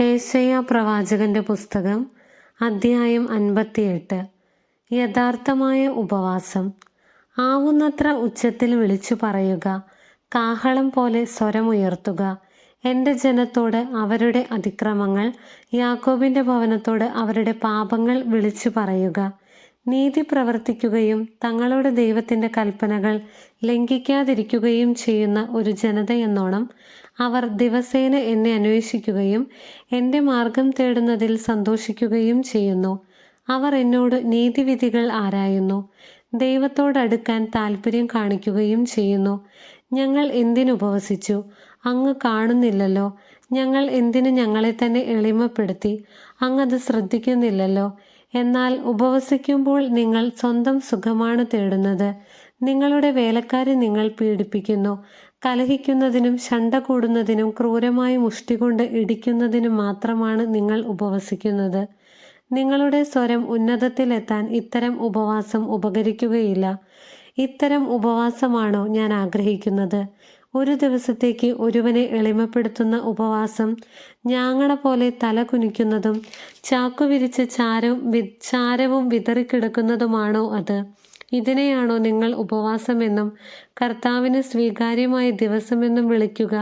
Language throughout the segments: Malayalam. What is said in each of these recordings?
ഏശയ്യ പ്രവാചകന്റെ പുസ്തകം അദ്ധ്യായം അൻപത്തിയെട്ട്. യഥാർത്ഥമായ ഉപവാസം. ആവുന്നത്ര ഉച്ചത്തിൽ വിളിച്ചു പറയുക കാഹളം പോലെ സ്വരമുയർത്തുക. എന്റെ ജനത്തോട് അവരുടെ അതിക്രമങ്ങൾ യാക്കോബിന്റെ ഭവനത്തോട് അവരുടെ പാപങ്ങൾ വിളിച്ചു പറയുക. നീതി പ്രവർത്തിക്കുകയും തങ്ങളുടെ ദൈവത്തിന്റെ കൽപ്പനകൾ ലംഘിക്കാതിരിക്കുകയും ചെയ്യുന്ന ഒരു ജനതയെന്നോണം അവർ ദിവസേന എന്നെ അന്വേഷിക്കുകയും എന്റെ മാർഗം തേടുന്നതിൽ സന്തോഷിക്കുകയും ചെയ്യുന്നു. അവർ എന്നോട് നീതിവിധികൾ ആരായുന്നു? ദൈവത്തോടടുക്കാൻ താല്പര്യം കാണിക്കുകയും ചെയ്യുന്നു. ഞങ്ങൾ എന്തിനുപവസിച്ചു അങ്ങ് കാണുന്നില്ലല്ലോ. ഞങ്ങൾ എന്തിനു ഞങ്ങളെ തന്നെ എളിമപ്പെടുത്തി? അങ്ങത് ശ്രദ്ധിക്കുന്നില്ലല്ലോ. എന്നാൽ ഉപവസിക്കുമ്പോൾ നിങ്ങൾ സ്വന്തം സുഖമാണ് തേടുന്നത്. നിങ്ങളുടെ വേലക്കാരെ നിങ്ങൾ പീഡിപ്പിക്കുന്നു. കലഹിക്കുന്നതിനും ശണ്ട കൂടുന്നതിനും ക്രൂരമായി മുഷ്ടി കൊണ്ട് ഇടിക്കുന്നതിനും മാത്രമാണ് നിങ്ങൾ ഉപവസിക്കുന്നത്. നിങ്ങളുടെ സ്വരം ഉന്നതത്തിലെത്താൻ ഇത്തരം ഉപവാസം ഉപകരിക്കുകയില്ല. ഇത്തരം ഉപവാസമാണോ ഞാൻ ആഗ്രഹിക്കുന്നത്? ഒരു ദിവസത്തേക്ക് ഒരുവനെ എളിമപ്പെടുത്തുന്ന ഉപവാസം ഞാങ്ങണ പോലെ തല കുനിക്കുന്നതും ചാക്കു വിരിച്ച് ചാരവും വി ചാരവും വിതറിക്കിടക്കുന്നതുമാണോ അത്? ഇതിനെയാണോ നിങ്ങൾ ഉപവാസമെന്നും കർത്താവിന് സ്വീകാര്യമായ ദിവസമെന്നും വിളിക്കുക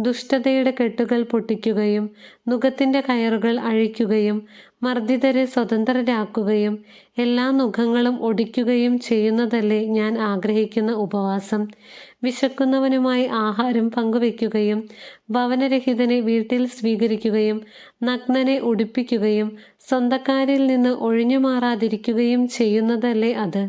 ദുഷ്ടതയുടെ കെട്ടുകൾ പൊട്ടിക്കുകയും നുഖത്തിന്റെ കയറുകൾ അഴിക്കുകയും മർദ്ദിതരെ സ്വതന്ത്രരാക്കുകയും എല്ലാ നുഖങ്ങളും ഒടിക്കുകയും ചെയ്യുന്നതല്ലേ ഞാൻ ആഗ്രഹിക്കുന്ന ഉപവാസം? വിശക്കുന്നവനുമായി ആഹാരം പങ്കുവയ്ക്കുകയും ഭവനരഹിതനെ വീട്ടിൽ സ്വീകരിക്കുകയും നഗ്നനെ ഉടുപ്പിക്കുകയും സ്വന്തക്കാരിൽ നിന്ന് ഒഴിഞ്ഞു മാറാതിരിക്കുകയും ചെയ്യുന്നതല്ലേ അത്?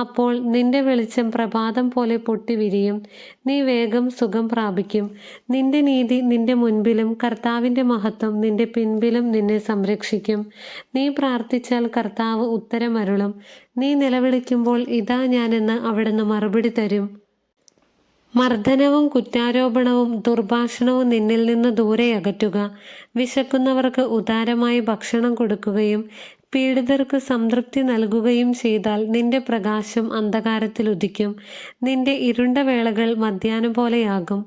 അപ്പോൾ നിന്റെ വെളിച്ചം പ്രഭാതം പോലെ പൊട്ടിവിരിയും. നീ വേഗം സുഖം പ്രാപിക്കും. നിന്റെ നീതി നിന്റെ മുൻപിലും കർത്താവിന്റെ മഹത്വം നിന്റെ പിൻപിലും നിന്നെ സംരക്ഷിക്കും. നീ പ്രാർത്ഥിച്ചാൽ കർത്താവ് ഉത്തരമരുളും. നീ നിലവിളിക്കുമ്പോൾ ഇതാ ഞാനെന്ന് അവിടുന്ന് മറുപടി തരും. മർദ്ദനവും കുറ്റാരോപണവും ദുർഭാഷണവും നിന്നിൽ നിന്ന് ദൂരെ അകറ്റുക വിശക്കുന്നവർക്ക് ഉദാരമായി ഭക്ഷണം കൊടുക്കുകയും പീഡിതർക്ക് സംതൃപ്തി നൽകുകയും ചെയ്താൽ നിന്റെ പ്രകാശം അന്ധകാരത്തിൽ ഉദിക്കും. നിന്റെ ഇരുണ്ട വേളകൾ മധ്യാനം പോലെയാകും.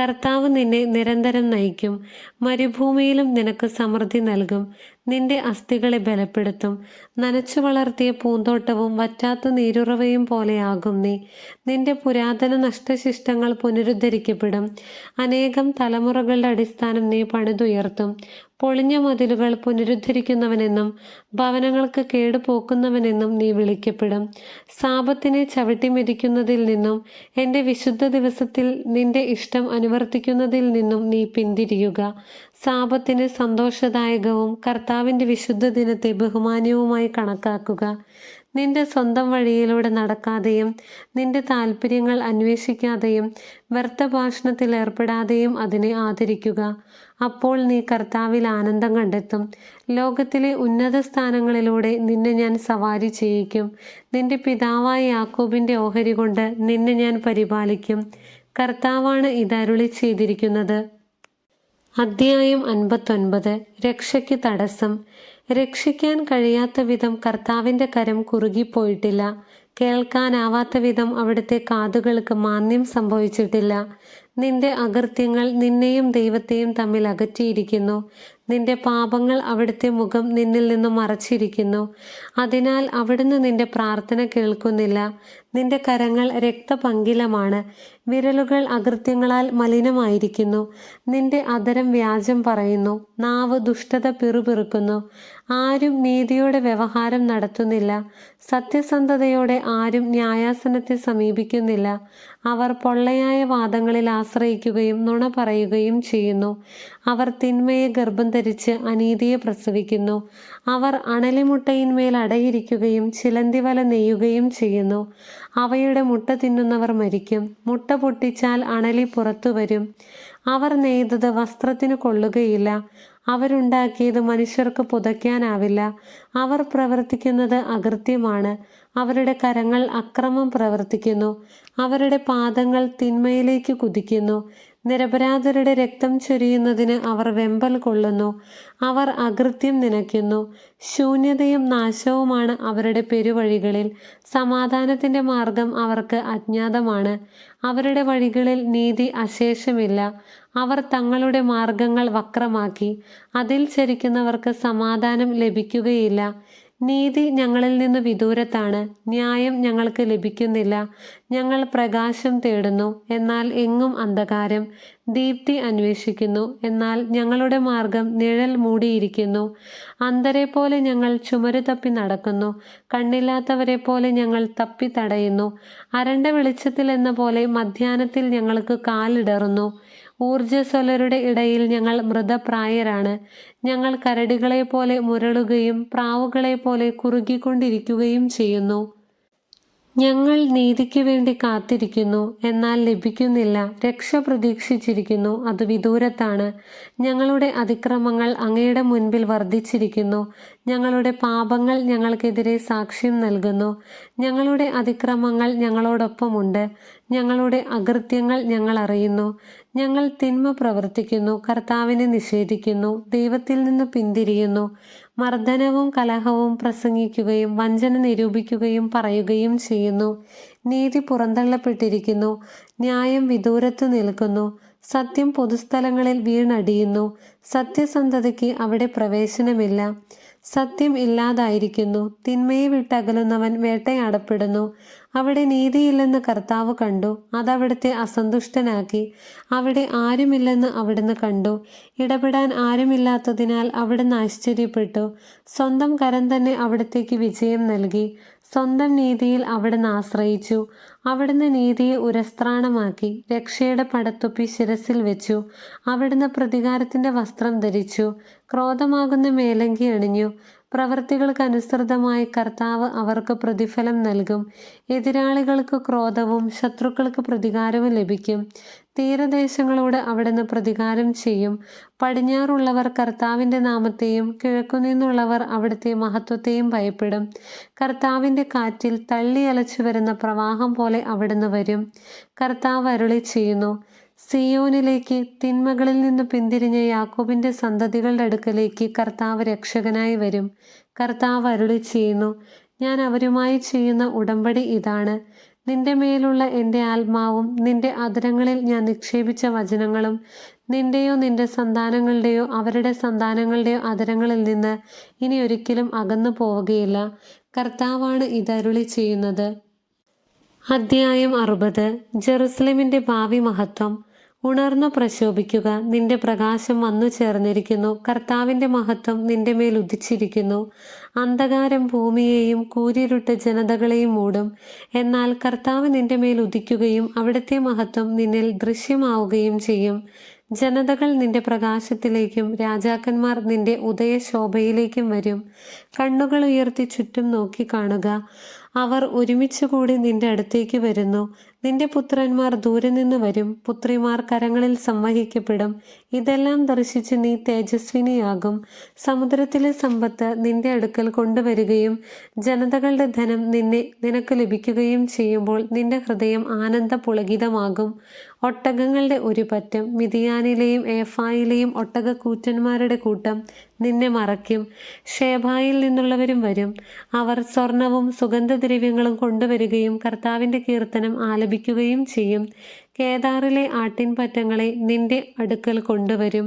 കർത്താവ് നിന്നെ നിരന്തരം നയിക്കും. മരുഭൂമിയിലും നിനക്ക് സമൃദ്ധി നൽകും. നിന്റെ അസ്ഥികളെ ബലപ്പെടുത്തും. നനച്ചു വളർത്തിയ പൂന്തോട്ടവും വറ്റാത്ത നീരുറവയും പോലെയാകും നീ. നിന്റെ പുരാതന നഷ്ടശിഷ്ടങ്ങൾ പുനരുദ്ധരിക്കപ്പെടും. അനേകം തലമുറകളുടെ അടിസ്ഥാനം നീ പണിതുയർത്തും. പൊളിഞ്ഞ മതിലുകൾ പുനരുദ്ധരിക്കുന്നവനെന്നും ഭവനങ്ങൾക്ക് കേടുപോക്കുന്നവനെന്നും നീ വിളിക്കപ്പെടും. സാപത്തിനെ ചവിട്ടി മെതിക്കുന്നതിൽ നിന്നും എന്റെ വിശുദ്ധ ദിവസത്തിൽ നിന്റെ ഇഷ്ടം അനുവർത്തിക്കുന്നതിൽ നിന്നും നീ പിന്തിരിയുക. സാപത്തിന് സന്തോഷദായകവും കർത്താവിന്റെ വിശുദ്ധ ദിനത്തെ ബഹുമാന്യവുമായി കണക്കാക്കുക. നിന്റെ സ്വന്തം വഴിയിലൂടെ നടക്കാതെയും നിന്റെ താല്പര്യങ്ങൾ അന്വേഷിക്കാതെയും വ്യർത്ഥ ഭാഷണത്തിൽ ഏർപ്പെടാതെയും അതിനെ ആദരിക്കുക. അപ്പോൾ നീ കർത്താവിൽ ആനന്ദം കണ്ടെത്തും. ലോകത്തിലെ ഉന്നത സ്ഥാനങ്ങളിലൂടെ നിന്നെ ഞാൻ സവാരി ചെയ്യിക്കും. നിന്റെ പിതാവായ യാക്കോബിന്റെ ഓഹരി കൊണ്ട് നിന്നെ ഞാൻ പരിപാലിക്കും. കർത്താവാണ് ഇതരുളി ചെയ്തിരിക്കുന്നത് അധ്യായം അൻപത്തൊൻപത്. രക്ഷയ്ക്ക് തടസ്സം. രക്ഷിക്കാൻ കഴിയാത്ത വിധം കർത്താവിന്റെ കരം കുറുകിപ്പോയിട്ടില്ല. കേൾക്കാനാവാത്ത വിധം അവിടുത്തെ കാതുകൾക്ക് മാന്യം സംഭവിച്ചിട്ടില്ല. നിന്റെ അകൃത്യങ്ങൾ നിന്നെയും ദൈവത്തെയും തമ്മിൽ അകറ്റിയിരിക്കുന്നു. നിന്റെ പാപങ്ങൾ അവിടുത്തെ മുഖം നിന്നിൽ നിന്നും മറച്ചിരിക്കുന്നു. അതിനാൽ അവിടുന്ന് നിന്റെ പ്രാർത്ഥന കേൾക്കുന്നില്ല. നിന്റെ കരങ്ങൾ രക്തപങ്കിലമാണ്. വിരലുകൾ അകൃത്യങ്ങളാൽ മലിനമായിരിക്കുന്നു. നിന്റെ അതരം വ്യാജം പറയുന്നു. നാവ് ദുഷ്ടത പിറുപിറുക്കുന്നു. ആരും നീതിയോടെ വ്യവഹാരം നടത്തുന്നില്ല. സത്യസന്ധതയോടെ ആരും ന്യായാസനത്തെ സമീപിക്കുന്നില്ല. അവർ പൊള്ളയായ വാദങ്ങളിൽ ആശ്രയിക്കുകയും നുണ പറയുകയും ചെയ്യുന്നു. അവർ തിന്മയെ ഗർഭം ധരിച്ച് അനീതിയെ പ്രസവിക്കുന്നു. അവർ അണലിമുട്ടയിന്മേൽ അടയിരിക്കുകയും ചിലന്തിവല നെയ്യുകയും ചെയ്യുന്നു. അവയുടെ മുട്ട തിന്നുന്നവർ മരിക്കും. മുട്ട പൊട്ടിച്ചാൽ അണലി പുറത്തു വരും. അവർ നെയ്തത് വസ്ത്രത്തിന് കൊള്ളുകയില്ല. അവരുണ്ടാക്കിയത് മനുഷ്യർക്ക് പുതയ്ക്കാനാവില്ല. അവർ പ്രവർത്തിക്കുന്നത് അകൃത്യമാണ്. അവരുടെ കരങ്ങൾ അക്രമം പ്രവർത്തിക്കുന്നു. അവരുടെ പാദങ്ങൾ തിന്മയിലേക്ക് കുതിക്കുന്നു. നിരപരാധരുടെ രക്തം ചൊരിയുന്നതിന് അവർ വെമ്പൽ കൊള്ളുന്നു. അവർ അകൃത്യം നനയ്ക്കുന്നു. ശൂന്യതയും നാശവുമാണ് അവരുടെ പെരുവഴികളിൽ. സമാധാനത്തിന്റെ മാർഗം അവർക്ക് അജ്ഞാതമാണ്. അവരുടെ വഴികളിൽ നീതി അശേഷമില്ല. അവർ തങ്ങളുടെ മാർഗങ്ങൾ വക്രമാക്കി. അതിൽ ചരിക്കുന്നവർക്ക് സമാധാനം ലഭിക്കുകയില്ല. നീതി ഞങ്ങളിൽ നിന്ന് വിദൂരത്താണ്. ന്യായം ഞങ്ങൾക്ക് ലഭിക്കുന്നില്ല. ഞങ്ങൾ പ്രകാശം തേടുന്നു. എന്നാൽ എങ്ങും അന്ധകാരം. ദീപ്തി അന്വേഷിക്കുന്നു. എന്നാൽ ഞങ്ങളുടെ മാർഗം നിഴൽ മൂടിയിരിക്കുന്നു. അന്ധരെ പോലെ ഞങ്ങൾ ചുമരു തപ്പി നടക്കുന്നു. കണ്ണില്ലാത്തവരെ പോലെ ഞങ്ങൾ തപ്പി തടയുന്നു. അരണ്ട വെളിച്ചത്തിൽ എന്ന പോലെ മധ്യാഹ്നത്തിൽ ഞങ്ങൾക്ക് കാലിടറുന്നു. ഊർജസ്വലരുടെ ഇടയിൽ ഞങ്ങൾ മൃതപ്രായരാണ്. ഞങ്ങൾ കരടികളെ പോലെ മുരളുകയും പ്രാവുകളെ പോലെ കുറുകിക്കൊണ്ടിരിക്കുകയും ചെയ്യുന്നു. ഞങ്ങൾ നീതിക്ക് വേണ്ടി കാത്തിരിക്കുന്നു എന്നാൽ ലഭിക്കുന്നില്ല. രക്ഷ പ്രതീക്ഷിച്ചിരിക്കുന്നു അത് വിദൂരത്താണ്. ഞങ്ങളുടെ അതിക്രമങ്ങൾ അങ്ങയുടെ മുൻപിൽ വർദ്ധിച്ചിരിക്കുന്നു. ഞങ്ങളുടെ പാപങ്ങൾ ഞങ്ങൾക്കെതിരെ സാക്ഷ്യം നൽകുന്നു. ഞങ്ങളുടെ അതിക്രമങ്ങൾ ഞങ്ങളോടൊപ്പമുണ്ട്. ഞങ്ങളുടെ അകൃത്യങ്ങൾ ഞങ്ങൾ അറിയുന്നു. ഞങ്ങൾ തിന്മ പ്രവർത്തിക്കുന്നു കർത്താവിനെ നിഷേധിക്കുന്നു ദൈവത്തിൽ നിന്ന് പിന്തിരിയുന്നു. മർദ്ദനവും കലഹവും പ്രസംഗിക്കുകയും വഞ്ചന നിരൂപിക്കുകയും പറയുകയും ചെയ്യുന്നു. നീതി പുറന്തള്ളപ്പെട്ടിരിക്കുന്നു. ന്യായം വിദൂരത്ത് നിൽക്കുന്നു. സത്യം പൊതുസ്ഥലങ്ങളിൽ വീണടിയുന്നു. സത്യസന്ധതയ്ക്ക് അവിടെ പ്രവേശനമില്ല. സത്യം ഇല്ലാതായിരിക്കുന്നു. തിന്മയെ വിട്ടകലുന്നവൻ വേട്ടയാടപ്പെടുന്നു. അവിടെ നീതിയില്ലെന്ന് കർത്താവ് കണ്ടു. അതവിടുത്തെ അസന്തുഷ്ടനാക്കി. അവിടെ ആരുമില്ലെന്ന് അവിടുന്ന് കണ്ടു. ഇടപെടാൻ ആരുമില്ലാത്തതിനാൽ അവിടുന്ന് ആശ്ചര്യപ്പെട്ടു. സ്വന്തം കരം തന്നെ അവിടത്തേക്ക് വിജയം നൽകി. സ്വന്തം നീതിയിൽ അവിടുന്ന് ആശ്രയിച്ചു. അവിടുന്ന് നീതിയെ ഉരസ്ത്രാണമാക്കി. രക്ഷയുടെ പടത്തൊപ്പി ശിരസിൽ വെച്ചു. അവിടുന്ന് പ്രതികാരത്തിന്റെ വസ്ത്രം ധരിച്ചു. ക്രോധമാകുന്ന മേലങ്കി അണിഞ്ഞു. പ്രവൃത്തികൾക്ക് അനുസൃതമായി കർത്താവ് അവർക്ക് പ്രതിഫലം നൽകും. എതിരാളികൾക്ക് ക്രോധവും ശത്രുക്കൾക്ക് പ്രതികാരവും ലഭിക്കും. തീരദേശങ്ങളോട് അവിടുന്ന് പ്രതികാരം ചെയ്യും. പടിഞ്ഞാറുള്ളവർ കർത്താവിന്റെ നാമത്തെയും കിഴക്കുനിന്നുള്ളവർ അവിടുത്തെ മഹത്വത്തെയും ഭയപ്പെടും. കർത്താവിന്റെ കാറ്റിൽ തള്ളി അലച്ചു വരുന്ന പ്രവാഹം പോലെ അവിടുന്ന് വരും. കർത്താവ് അരുളി ചെയ്യുന്നു സിയോനിലേക്ക് തിന്മകളിൽ നിന്ന് പിന്തിരിഞ്ഞ യാക്കോബിന്റെ സന്തതികളുടെ അടുക്കലേക്ക് കർത്താവ് രക്ഷകനായി വരും. കർത്താവ് അരുളി ചെയ്യുന്നു ഞാൻ അവരുമായി ചെയ്യുന്ന ഉടമ്പടി ഇതാണ്. നിന്റെ മേലുള്ള എന്റെ ആത്മാവും നിന്റെ അതിരങ്ങളിൽ ഞാൻ നിക്ഷേപിച്ച വചനങ്ങളും നിന്റെയോ നിന്റെ സന്താനങ്ങളുടെയോ അവരുടെ സന്താനങ്ങളുടെയോ അതിരങ്ങളിൽ നിന്ന് ഇനി ഒരിക്കലും അകന്നു പോവുകയില്ല. കർത്താവാണ് ഇതരുളി ചെയ്യുന്നത്. അധ്യായം അറുപത്. ജെറുസലേമിന്റെ ഭാവി മഹത്വം. ഉണർന്നു പ്രശോഭിക്കുക. നിന്റെ പ്രകാശം വന്നു ചേർന്നിരിക്കുന്നു. കർത്താവിന്റെ മഹത്വം നിന്റെ മേൽ ഉദിച്ചിരിക്കുന്നു. അന്ധകാരം ഭൂമിയെയും കൂരിരുട്ട് ജനതകളെയും മൂടും. എന്നാൽ കർത്താവ് നിന്റെ മേൽ ഉദിക്കുകയും അവിടുത്തെ മഹത്വം നിന്നിൽ ദൃശ്യമാവുകയും ചെയ്യും. ജനതകൾ നിന്റെ പ്രകാശത്തിലേക്കും രാജാക്കന്മാർ നിന്റെ ഉദയശോഭയിലേക്കും വരും. കണ്ണുകൾ ഉയർത്തി ചുറ്റും നോക്കി കാണുക. അവർ ഒരുമിച്ച് കൂടി നിന്റെ അടുത്തേക്ക് വരുന്നു. നിന്റെ പുത്രന്മാർ ദൂരെ നിന്ന് വരും. പുത്രിമാർ കരങ്ങളിൽ സംവഹിക്കപ്പെടും. ഇതെല്ലാം ദർശിച്ച് നീ തേജസ്വിനിയാകും. സമുദ്രത്തിലെ സമ്പത്ത് നിന്റെ അടുക്കൽ കൊണ്ടുവരികയും ജനതകളുടെ ധനം നിന്നെ നിനക്ക് ലഭിക്കുകയും ചെയ്യുമ്പോൾ നിന്റെ ഹൃദയം ആനന്ദ പുളകിതമാകും ഒട്ടകങ്ങളുടെ ഒരു പറ്റം മിതിയാനിലെയും ഏഫായിലെയും ഒട്ടകക്കൂറ്റന്മാരുടെ കൂട്ടം നിന്നെ മറയ്ക്കും. ഷേബായിൽ നിന്നുള്ളവരും വരും. അവർ സ്വർണവും സുഗന്ധദ്രവ്യങ്ങളും കൊണ്ടുവരികയും കർത്താവിന്റെ കീർത്തനം ആലപിക്കുകയും ചെയ്യും. കേദാറിലെ ആട്ടിൻപറ്റങ്ങളെ നിന്റെ അടുക്കൽ കൊണ്ടുവരും.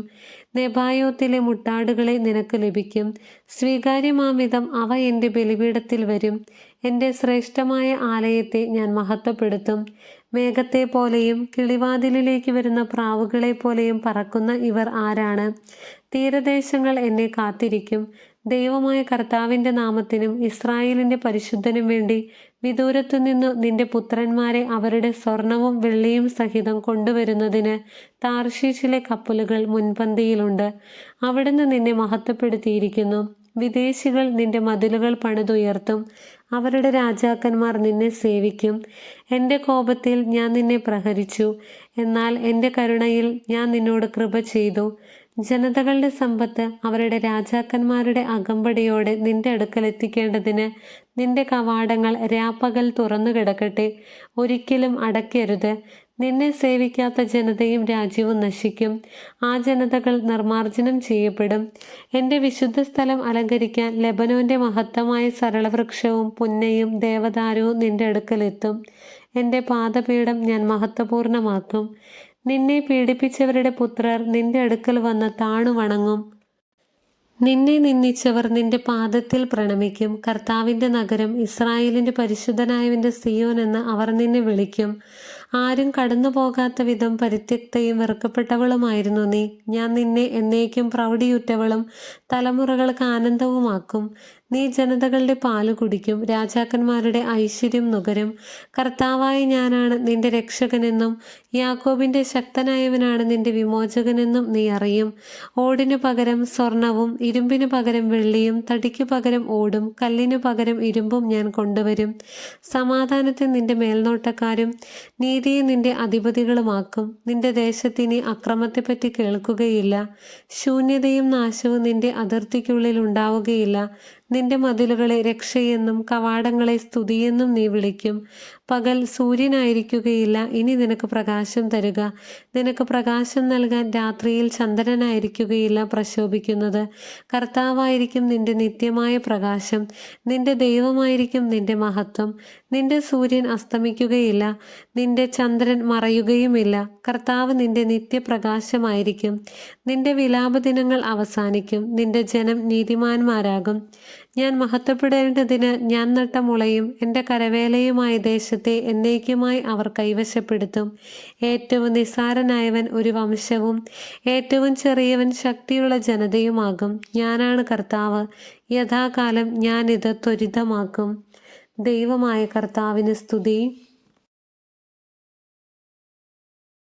നെബായോത്തിലെ മുട്ടാടുകളെ നിനക്ക് ലഭിക്കും. സ്വീകാര്യമാംവിധം അവ എന്റെ ബലിപീഠത്തിൽ വരും. എന്റെ ശ്രേഷ്ഠമായ ആലയത്തെ ഞാൻ മഹത്വപ്പെടുത്തും. മേഘത്തെ പോലെയും കിളിവാതിലിലേക്ക് വരുന്ന പ്രാവുകളെ പോലെയും പറക്കുന്ന ഇവർ ആരാണ്? തീരദേശങ്ങൾ എന്നെ കാത്തിരിക്കും. ദൈവമായ കർത്താവിന്റെ നാമത്തിനും ഇസ്രായേലിന്റെ പരിശുദ്ധനും വേണ്ടി വിദൂരത്തു നിന്നു നിന്റെ പുത്രന്മാരെ അവരുടെ സ്വർണവും വെള്ളിയും സഹിതം കൊണ്ടുവരുന്നതിന് താർഷീഷിലെ കപ്പലുകൾ മുൻപന്തിയിലുണ്ട്. അവിടുന്ന് നിന്നെ മഹത്വപ്പെടുത്തിയിരിക്കുന്നു. വിദേശികൾ നിന്റെ മതിലുകൾ പണിതുയർത്തും. അവരുടെ രാജാക്കന്മാർ നിന്നെ സേവിക്കും. എന്റെ കോപത്തിൽ ഞാൻ നിന്നെ പ്രഹരിച്ചു. എന്നാൽ എന്റെ കരുണയിൽ ഞാൻ നിന്നോട് കൃപ ചെയ്തു. ജനതകളുടെ സമ്പത്ത് അവരുടെ രാജാക്കന്മാരുടെ അകമ്പടിയോടെ നിന്റെ അടുക്കൽ എത്തിക്കേണ്ടതിന് നിന്റെ കവാടങ്ങൾ രാപ്പകൽ തുറന്നു കിടക്കട്ടെ. ഒരിക്കലും അടക്കരുത്. നിന്നെ സേവിക്കാത്ത ജനതയും രാജ്യവും നശിക്കും. ആ ജനതകൾ നിർമാർജനം ചെയ്യപ്പെടും. എന്റെ വിശുദ്ധ സ്ഥലം അലങ്കരിക്കാൻ ലെബനോന്റെ മഹത്തമായ സരളവൃക്ഷവും പുന്നയും ദേവദാരവും നിന്റെ അടുക്കലെത്തും. എന്റെ പാദപീഠം ഞാൻ മഹത്വപൂർണമാക്കും നിന്നെ പീഡിപ്പിച്ചവരുടെ പുത്രർ നിന്റെ അടുക്കൽ വന്ന് താണു വണങ്ങും. നിന്നെ നിന്ദിച്ചവർ നിന്റെ പാദത്തിൽ പ്രണമിക്കും. കർത്താവിന്റെ നഗരം ഇസ്രായേലിന്റെ പരിശുദ്ധനായവന്റെ സിയോൻ എന്ന് അവർ നിന്നെ വിളിക്കും. ആരും കടന്നു പോകാത്ത വിധം പരിത്യക്തയും വെറുക്കപ്പെട്ടവളുമായിരുന്നു നീ. ഞാൻ നിന്നെ എന്നേക്കും പ്രൗഢിയുറ്റവളും തലമുറകൾക്ക് ആനന്ദവുമാക്കും. നീ ജനതകളുടെ പാൽ കുടിക്കും. രാജാക്കന്മാരുടെ ഐശ്വര്യം നുകരും. കർത്താവായ ഞാനാണ് നിന്റെ രക്ഷകനെന്നും യാക്കോബിന്റെ ശക്തനായവനാണ് നിന്റെ വിമോചകനെന്നും നീ അറിയും. ഓടിനു പകരം സ്വർണവും ഇരുമ്പിനു പകരം വെള്ളിയും തടിക്കു പകരം ഓടും കല്ലിനു പകരം ഇരുമ്പും ഞാൻ കൊണ്ടുവരും. സമാധാനത്തെ നിന്റെ മേൽനോട്ടക്കാരും നീതിയെ നിന്റെ അധിപതികളുമാക്കും. നിന്റെ ദേശത്തിനി അക്രമത്തെപ്പറ്റി കേൾക്കുകയില്ല. ശൂന്യതയും നാശവും നിന്റെ അതിർത്തിക്കുള്ളിൽ ഉണ്ടാവുകയില്ല. നിന്റെ മതിലുകളെ രക്ഷയെന്നും കവാടങ്ങളെ സ്തുതിയെന്നും നീ വിളിക്കും. പകൽ സൂര്യനായിരിക്കുകയില്ല ഇനി നിനക്ക് പ്രകാശം തരുക. നിനക്ക് പ്രകാശം നൽകാൻ രാത്രിയിൽ ചന്ദ്രനായിരിക്കുകയില്ല പ്രശോഭിക്കുന്നത്. കർത്താവായിരിക്കും നിന്റെ നിത്യമായ പ്രകാശം. നിന്റെ ദൈവമായിരിക്കും നിന്റെ മഹത്വം. നിന്റെ സൂര്യൻ അസ്തമിക്കുകയില്ല നിന്റെ ചന്ദ്രൻ മറയുകയുമില്ല. കർത്താവ് നിന്റെ നിത്യപ്രകാശമായിരിക്കും. നിന്റെ വിലാപ ദിനങ്ങൾ അവസാനിക്കും. നിന്റെ ജനം നീതിമാന്മാരാകും. ഞാൻ മഹത്വപ്പെടേണ്ടതിന് ഞാൻ നട്ട മുളയും എന്റെ കരവേലയുമായ ദേശത്തെ എന്നേക്കുമായി അവർ കൈവശപ്പെടുത്തും. ഏറ്റവും നിസ്സാരനായവൻ ഒരു വംശവും ഏറ്റവും ചെറിയവൻ ശക്തിയുള്ള ജനതയുമാകും. ഞാനാണ് കർത്താവ് യഥാകാലം ഞാനിത് ത്വരിതമാക്കും. ദൈവമായ കർത്താവിന് സ്തുതി.